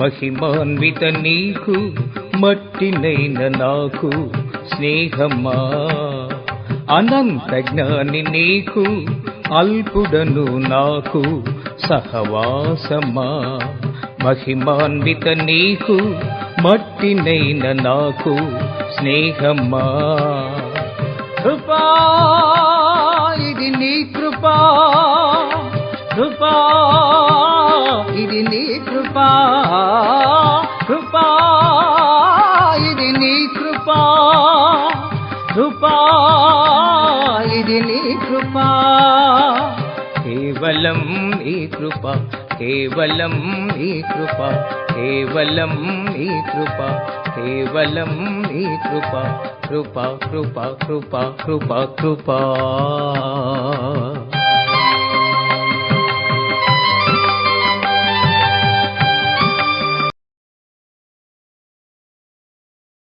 మహిమాన్విత నీకు మట్టినైన నాకు స్నేహమా? అనంత జ్ఞాని నీకు అల్పుడను నాకు సహవాసమా? మహిమాన్విత నీకు మట్టినైన నాకు స్నేహమా? కృపా ఇది నీ కృపా. కృపా ఇది నీ కృపా కృపా ఇది నీ కృపా కృపా ఇది నీ కృపా. కేవలం నీ కృప కేవలం నీ కృప కేవలం నీ కృప కేవలం నీ కృప కృప కృప కృప కృప కృపా.